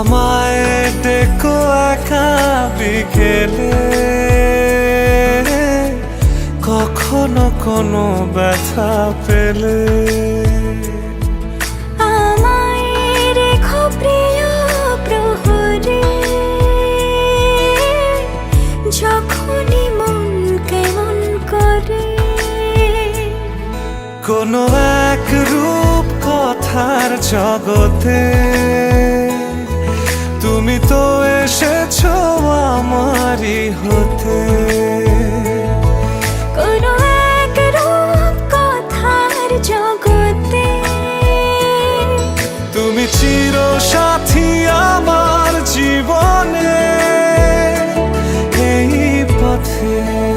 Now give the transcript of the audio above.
আমায় ডেকো একা বিকেলে। কখনো কোনো ব্যথা পেলে। আমায় রেখো প্রিয় তুমি তো এসেছ আমারই হতে। কোনো তুমি চির সাথী আমার জীবনে। এই পথে